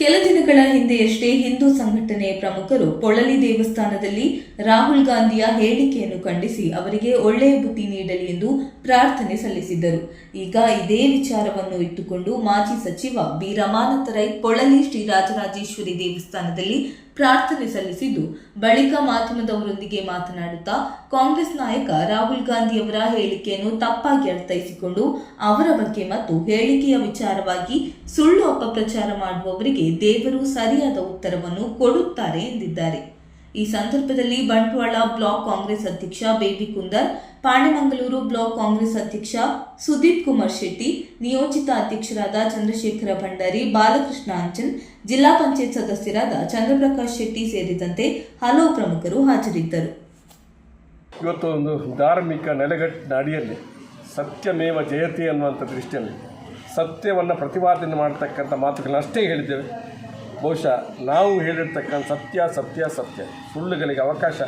ಕೆಲ ದಿನಗಳ ಹಿಂದೆಯಷ್ಟೇ ಹಿಂದೂ ಸಂಘಟನೆ ಪ್ರಮುಖರು ಪೊಳಲಿ ದೇವಸ್ಥಾನದಲ್ಲಿ ರಾಹುಲ್ ಗಾಂಧಿಯ ಹೇಳಿಕೆಯನ್ನು ಖಂಡಿಸಿ ಅವರಿಗೆ ಒಳ್ಳೆಯ ಬುದ್ಧಿ ನೀಡಲಿ ಎಂದು ಪ್ರಾರ್ಥನೆ ಸಲ್ಲಿಸಿದ್ದರು. ಈಗ ಇದೇ ವಿಚಾರವನ್ನು ಇಟ್ಟುಕೊಂಡು ಮಾಜಿ ಸಚಿವ ಬಿ ರಮಾನಂದ ರೈ ಪೊಳಲಿ ಶ್ರೀ ರಾಜರಾಜೇಶ್ವರಿ ದೇವಸ್ಥಾನದಲ್ಲಿ ಪ್ರಾರ್ಥನೆ ಸಲ್ಲಿಸಿದ್ದು, ಬಳಿಕ ಮಾಧ್ಯಮದವರೊಂದಿಗೆ ಮಾತನಾಡುತ್ತಾ ಕಾಂಗ್ರೆಸ್ ನಾಯಕ ರಾಹುಲ್ ಗಾಂಧಿ ಅವರ ಹೇಳಿಕೆಯನ್ನು ತಪ್ಪಾಗಿ ಅರ್ಥೈಸಿಕೊಂಡು ಅವರ ಬಗ್ಗೆ ಮತ್ತು ಹೇಳಿಕೆಯ ವಿಚಾರವಾಗಿ ಸುಳ್ಳು ಅಪಪ್ರಚಾರ ಮಾಡುವವರಿಗೆ ದೇವರು ಸರಿಯಾದ ಉತ್ತರವನ್ನು ಕೊಡುತ್ತಾರೆ ಎಂದಿದ್ದಾರೆ. ಈ ಸಂದರ್ಭದಲ್ಲಿ ಬಂಟ್ವಾಳ ಬ್ಲಾಕ್ ಕಾಂಗ್ರೆಸ್ ಅಧ್ಯಕ್ಷ Baby Kunder Panemangalore block Congress ಅಧ್ಯಕ್ಷ ಸುದೀಪ್ ಕುಮಾರ್ ಶೆಟ್ಟಿ, ನಿಯೋಜಿತ ಅಧ್ಯಕ್ಷರಾದ ಚಂದ್ರಶೇಖರ ಭಂಡಾರಿ, ಬಾಲಕೃಷ್ಣ ಅಂಚನ್, ಜಿಲ್ಲಾ ಪಂಚಾಯತ್ ಸದಸ್ಯರಾದ ಚಂದ್ರಪ್ರಕಾಶ್ ಶೆಟ್ಟಿ ಸೇರಿದಂತೆ ಹಲವು ಪ್ರಮುಖರು ಹಾಜರಿದ್ದರು. ಇವತ್ತು ಒಂದು ಧಾರ್ಮಿಕ ನೆಲೆಗಟ್ಟಿನ ಅಡಿಯಲ್ಲಿ ಸತ್ಯಮೇವ ಜಯತೆ ಅನ್ನುವಂಥ ದೃಷ್ಟಿಯಲ್ಲಿ ಸತ್ಯವನ್ನು ಪ್ರತಿಪಾದನೆ ಮಾಡ್ತಕ್ಕಂಥ ಮಾತುಗಳನ್ನ ಅಷ್ಟೇ ಹೇಳಿದ್ದೇವೆ. ಬಹುಶಃ ನಾವು ಹೇಳಿರ್ತಕ್ಕಂಥ ಸತ್ಯ ಸತ್ಯ ಸತ್ಯ ಸುಳ್ಳುಗಳಿಗೆ ಅವಕಾಶ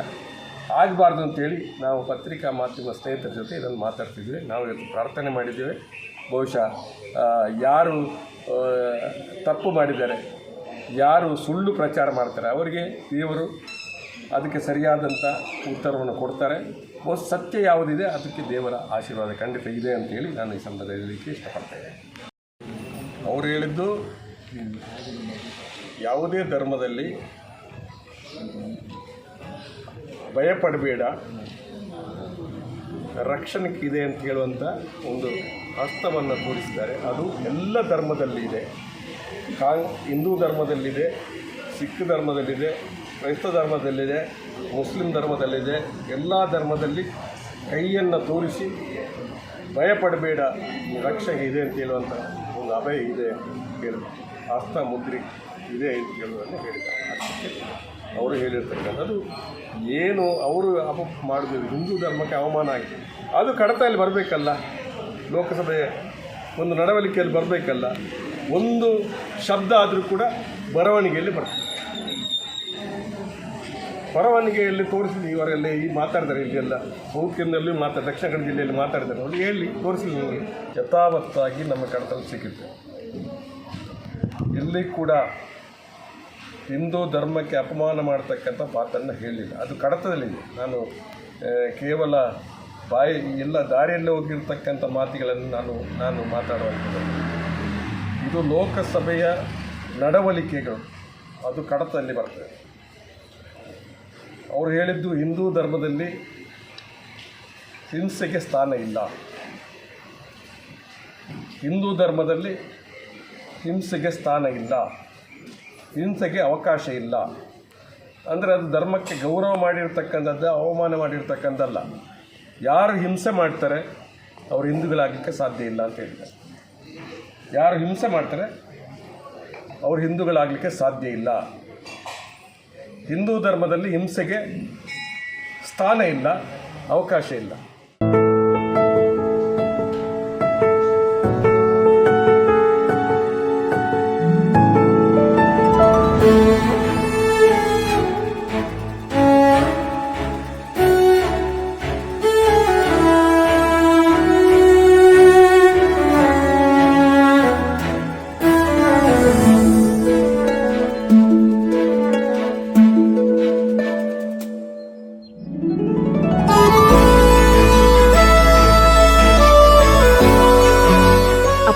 ಆಗಬಾರ್ದು ಅಂತೇಳಿ ನಾವು ಪತ್ರಿಕಾ ಮಾಧ್ಯಮ ಸ್ನೇಹಿತರ ಜೊತೆ ಇದನ್ನು ಮಾತಾಡ್ತಿದ್ವಿ. ನಾವು ಇವತ್ತು ಪ್ರಾರ್ಥನೆ ಮಾಡಿದ್ದೇವೆ. ಬಹುಶಃ ಯಾರು ತಪ್ಪು ಮಾಡಿದ್ದಾರೆ, ಯಾರು ಸುಳ್ಳು ಪ್ರಚಾರ ಮಾಡ್ತಾರೆ, ಅವರಿಗೆ ದೇವರು ಅದಕ್ಕೆ ಸರಿಯಾದಂಥ ಉತ್ತರವನ್ನು ಕೊಡ್ತಾರೆ. ಸತ್ಯ ಯಾವುದಿದೆ? ಅದಕ್ಕೆ ದೇವರ ಆಶೀರ್ವಾದ ಖಂಡಿತ ಇದೆ ಅಂತೇಳಿ ನಾನು ಈ ಸಂದರ್ಭದಲ್ಲಿ ಹೇಳಲಿಕ್ಕೆ ಇಷ್ಟಪಡ್ತೇನೆ. ಅವರು ಹೇಳಿದ್ದು, ಯಾವುದೇ ಧರ್ಮದಲ್ಲಿ ಭಯಪಡಬೇಡ ರಕ್ಷಣಕ್ಕಿದೆ ಅಂತ ಹೇಳುವಂಥ ಒಂದು ಹಸ್ತವನ್ನು ತೋರಿಸಿದ್ದಾರೆ. ಅದು ಎಲ್ಲ ಧರ್ಮದಲ್ಲಿ ಇದೆ ಕಾಂಗ್ ಹಿಂದೂ ಧರ್ಮದಲ್ಲಿದೆ. ಸಿಖ್ ಧರ್ಮದಲ್ಲಿದೆ, ಕ್ರೈಸ್ತ ಧರ್ಮದಲ್ಲಿದೆ, ಮುಸ್ಲಿಂ ಧರ್ಮದಲ್ಲಿದೆ, ಎಲ್ಲ ಧರ್ಮದಲ್ಲಿ ಕೈಯನ್ನು ತೋರಿಸಿ ಭಯಪಡಬೇಡ ರಕ್ಷಣೆ ಇದೆ ಅಂತ ಹೇಳುವಂಥ ಒಂದು ಅಭಯ ಇದೆ ಅಂತ ಹೇಳಿ ಹಸ್ತ ಮುದ್ರಿ ಇದೆ ಅಂತ ಹೇಳುವುದನ್ನು ಹೇಳಿದ್ದಾರೆ. ಅವರು ಹೇಳಿರ್ತಕ್ಕಂಥದ್ದು ಏನು ಅವರು ಅಪ ಮಾಡಿದ್ರು ಹಿಂದೂ ಧರ್ಮಕ್ಕೆ ಅವಮಾನ ಆಗಿದೆ. ಅದು ಕಡತಲ್ಲಿ ಬರಬೇಕಲ್ಲ ಲೋಕಸಭೆಯ ಒಂದು ನಡವಳಿಕೆಯಲ್ಲಿ ಬರಬೇಕಲ್ಲ, ಒಂದು ಶಬ್ದ ಆದರೂ ಕೂಡ ಬರವಣಿಗೆಯಲ್ಲಿ ಬರ್ತದೆ. ಬರವಣಿಗೆಯಲ್ಲಿ ತೋರಿಸಿದ್ವಿ ಇವರೆಲ್ಲ ಈ ಮಾತಾಡ್ತಾರೆ ಇಲ್ಲಿ ಎಲ್ಲ ಕೆನ್ನಲ್ಲಿ ಮಾತಾಡ ದಕ್ಷಿಣ ಕನ್ನಡ ಜಿಲ್ಲೆಯಲ್ಲಿ ಮಾತಾಡ್ತಾರೆ. ಅವ್ರು ಹೇಳಿ ತೋರಿಸಿದ್ವಿ ನಿಮಗೆ ಯಥಾವತ್ತಾಗಿ ನಮ್ಮ ಕಡತಲ್ಲಿ ಸಿಕ್ಕಿತ್ತು ಇಲ್ಲಿ ಕೂಡ ಹಿಂದೂ ಧರ್ಮಕ್ಕೆ ಅಪಮಾನ ಮಾಡ್ತಕ್ಕಂಥ ಮಾತನ್ನು ಹೇಳಿಲ್ಲ. ಅದು ಕಡತದಲ್ಲಿದೆ ನಾನು ಕೇವಲ ಬಾಯಿ, ಎಲ್ಲ ದಾರಿಯಲ್ಲೇ ಹೋಗಿರ್ತಕ್ಕಂಥ ಮಾತುಗಳನ್ನು ನಾನು ನಾನು ಮಾತಾಡುವಂಥದ್ದು. ಇದು ಲೋಕಸಭೆಯ ನಡವಳಿಕೆಗಳು. ಅದು ಕಡತದಲ್ಲಿ ಬರ್ತದೆ. ಅವರು ಹೇಳಿದ್ದು ಹಿಂದೂ ಧರ್ಮದಲ್ಲಿ ಹಿಂಸೆಗೆ ಸ್ಥಾನ ಇಲ್ಲ. ಹಿಂದೂ ಧರ್ಮದಲ್ಲಿ ಹಿಂಸೆಗೆ ಸ್ಥಾನ ಇಲ್ಲ. ಹಿಂಸೆಗೆ ಅವಕಾಶ ಇಲ್ಲ. ಅಂದರೆ ಅದು ಧರ್ಮಕ್ಕೆ ಗೌರವ ಮಾಡಿರ್ತಕ್ಕಂಥದ್ದು, ಅವಮಾನ ಮಾಡಿರ್ತಕ್ಕಂಥದ್ದಲ್ಲ. ಯಾರು ಹಿಂಸೆ ಮಾಡ್ತಾರೆ, ಅವರು ಹಿಂದೂಗಳಾಗಲಿಕ್ಕೆ ಸಾಧ್ಯ ಇಲ್ಲ ಅಂತ ಹೇಳಿದ್ದಾರೆ. ಯಾರು ಹಿಂಸೆ ಮಾಡ್ತಾರೆ, ಅವರು ಹಿಂದೂಗಳಾಗಲಿಕ್ಕೆ ಸಾಧ್ಯ ಇಲ್ಲ. ಹಿಂದೂ ಧರ್ಮದಲ್ಲಿ ಹಿಂಸೆಗೆ ಸ್ಥಾನ ಇಲ್ಲ ಅವಕಾಶ ಇಲ್ಲ.